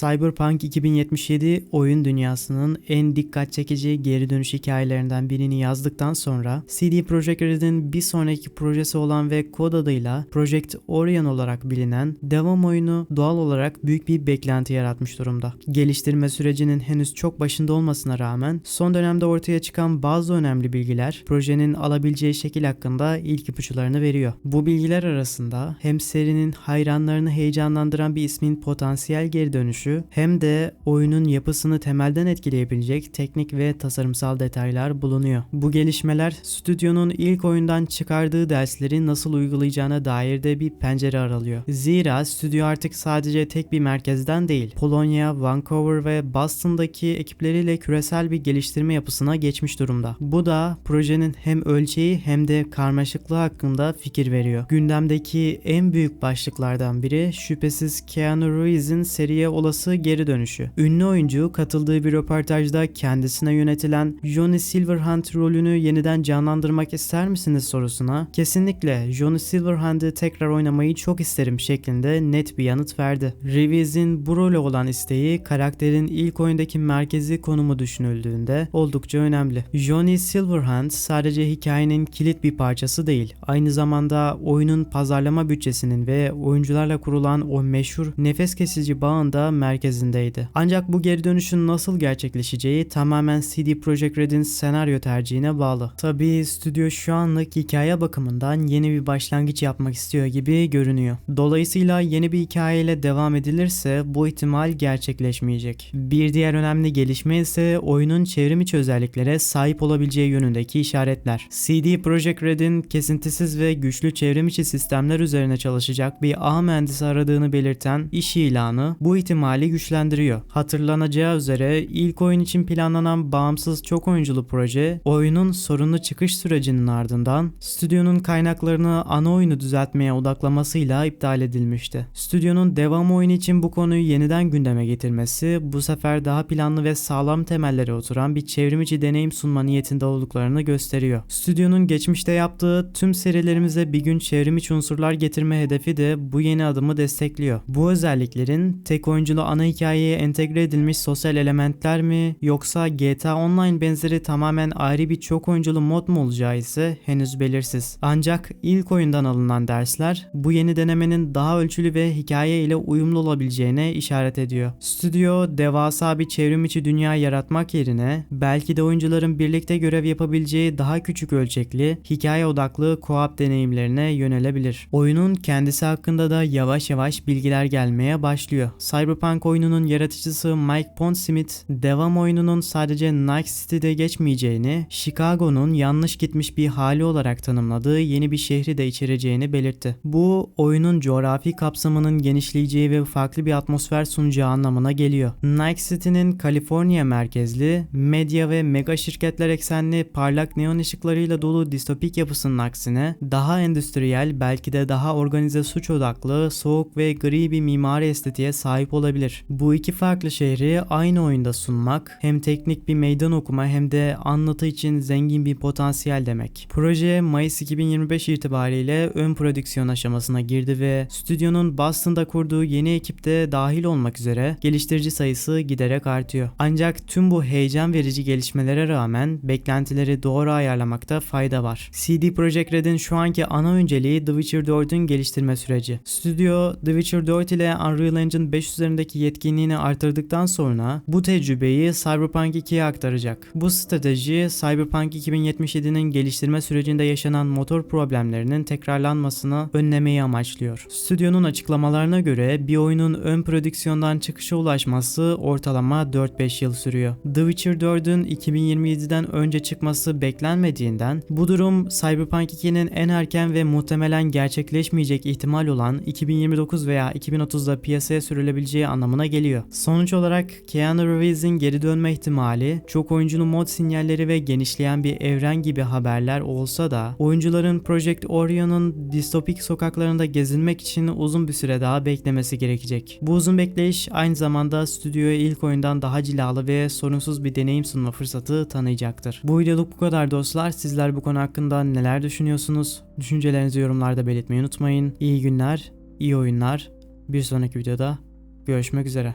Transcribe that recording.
Cyberpunk 2077 oyun dünyasının en dikkat çekici geri dönüş hikayelerinden birini yazdıktan sonra CD Projekt Red'in bir sonraki projesi olan ve kod adıyla Project Orion olarak bilinen devam oyunu doğal olarak büyük bir beklenti yaratmış durumda. Geliştirme sürecinin henüz çok başında olmasına rağmen son dönemde ortaya çıkan bazı önemli bilgiler projenin alabileceği şekil hakkında ilk ipuçlarını veriyor. Bu bilgiler arasında hem serinin hayranlarını heyecanlandıran bir ismin potansiyel geri dönüşü hem de oyunun yapısını temelden etkileyebilecek teknik ve tasarımsal detaylar bulunuyor. Bu gelişmeler stüdyonun ilk oyundan çıkardığı dersleri nasıl uygulayacağına dair de bir pencere aralıyor. Zira stüdyo artık sadece tek bir merkezden değil, Polonya, Vancouver ve Boston'daki ekipleriyle küresel bir geliştirme yapısına geçmiş durumda. Bu da projenin hem ölçeği hem de karmaşıklığı hakkında fikir veriyor. Gündemdeki en büyük başlıklardan biri şüphesiz Keanu Reeves'in seriye olası geri dönüşü. Ünlü oyuncu katıldığı bir röportajda kendisine yönetilen Johnny Silverhand rolünü yeniden canlandırmak ister misiniz sorusuna kesinlikle Johnny Silverhand'ı tekrar oynamayı çok isterim şeklinde net bir yanıt verdi. Reeves'in bu role olan isteği karakterin ilk oyundaki merkezi konumu düşünüldüğünde oldukça önemli. Johnny Silverhand sadece hikayenin kilit bir parçası değil, aynı zamanda oyunun pazarlama bütçesinin ve oyuncularla kurulan o meşhur nefes kesici bağın da merkezindeydi. Ancak bu geri dönüşün nasıl gerçekleşeceği tamamen CD Projekt Red'in senaryo tercihine bağlı. Tabii stüdyo şu anlık hikaye bakımından yeni bir başlangıç yapmak istiyor gibi görünüyor. Dolayısıyla yeni bir hikayeyle devam edilirse bu ihtimal gerçekleşmeyecek. Bir diğer önemli gelişme ise oyunun çevrim içi özelliklere sahip olabileceği yönündeki işaretler. CD Projekt Red'in kesintisiz ve güçlü çevrim içi sistemler üzerine çalışacak bir ağ mühendisi aradığını belirten iş ilanı bu ihtimali güçlendiriyor. Hatırlanacağı üzere ilk oyun için planlanan bağımsız çok oyunculu proje oyunun sorunlu çıkış sürecinin ardından stüdyonun kaynaklarını ana oyunu düzeltmeye odaklamasıyla iptal edilmişti. Stüdyonun devam oyunu için bu konuyu yeniden gündeme getirmesi bu sefer daha planlı ve sağlam temellere oturan bir çevrimiçi deneyim sunma niyetinde olduklarını gösteriyor. Stüdyonun geçmişte yaptığı tüm serilerimize bir gün çevrimiçi unsurlar getirme hedefi de bu yeni adımı destekliyor. Bu özelliklerin tek oyunculu ana hikayeye entegre edilmiş sosyal elementler mi yoksa GTA Online benzeri tamamen ayrı bir çok oyunculu mod mu olacağı ise henüz belirsiz. Ancak ilk oyundan alınan dersler bu yeni denemenin daha ölçülü ve hikaye ile uyumlu olabileceğine işaret ediyor. Stüdyo devasa bir çevrim içi dünya yaratmak yerine belki de oyuncuların birlikte görev yapabileceği daha küçük ölçekli, hikaye odaklı co-op deneyimlerine yönelebilir. Oyunun kendisi hakkında da yavaş yavaş bilgiler gelmeye başlıyor. Cyberpunk oyununun yaratıcısı Mike Pondsmith, devam oyununun sadece Night City'de geçmeyeceğini, Chicago'nun yanlış gitmiş bir hali olarak tanımladığı yeni bir şehri de içereceğini belirtti. Bu oyunun coğrafi kapsamının genişleyeceği ve farklı bir atmosfer sunacağı anlamına geliyor. Night City'nin Kaliforniya merkezli, medya ve mega şirketler eksenli parlak neon ışıklarıyla dolu distopik yapısının aksine daha endüstriyel belki de daha organize suç odaklı, soğuk ve gri bir mimari estetiğe sahip olabilir. Bu iki farklı şehri aynı oyunda sunmak hem teknik bir meydan okuma hem de anlatı için zengin bir potansiyel demek. Proje Mayıs 2025 itibariyle ön prodüksiyon aşamasına girdi ve stüdyonun Boston'da kurduğu yeni ekipte dahil olmak üzere geliştirici sayısı giderek artıyor. Ancak tüm bu heyecan verici gelişmelere rağmen beklentileri doğru ayarlamakta fayda var. CD Projekt Red'in şu anki ana önceliği The Witcher 4'ün geliştirme süreci. Stüdyo The Witcher 4 ile Unreal Engine 5 üzerindeki yetkinliğini artırdıktan sonra bu tecrübeyi Cyberpunk 2'ye aktaracak. Bu strateji Cyberpunk 2077'nin geliştirme sürecinde yaşanan motor problemlerinin tekrarlanmasını önlemeyi amaçlıyor. Stüdyonun açıklamalarına göre bir oyunun ön prodüksiyondan çıkışa ulaşması ortalama 4-5 yıl sürüyor. The Witcher 4'ün 2027'den önce çıkması beklenmediğinden bu durum Cyberpunk 2'nin en erken ve muhtemelen gerçekleşmeyecek ihtimal olan 2029 veya 2030'da piyasaya sürülebileceği anlamına geliyor. Sonuç olarak Keanu Reeves'in geri dönme ihtimali, çok oyuncunun mod sinyalleri ve genişleyen bir evren gibi haberler olsa da oyuncuların Project Orion'un distopik sokaklarında gezinmek için uzun bir süre daha beklemesi gerekecek. Bu uzun bekleyiş aynı zamanda stüdyoya ilk oyundan daha cilalı ve sorunsuz bir deneyim sunma fırsatı tanıyacaktır. Bu videoluk bu kadar dostlar. Sizler bu konu hakkında neler düşünüyorsunuz? Düşüncelerinizi yorumlarda belirtmeyi unutmayın. İyi günler, iyi oyunlar. Bir sonraki videoda görüşmek üzere.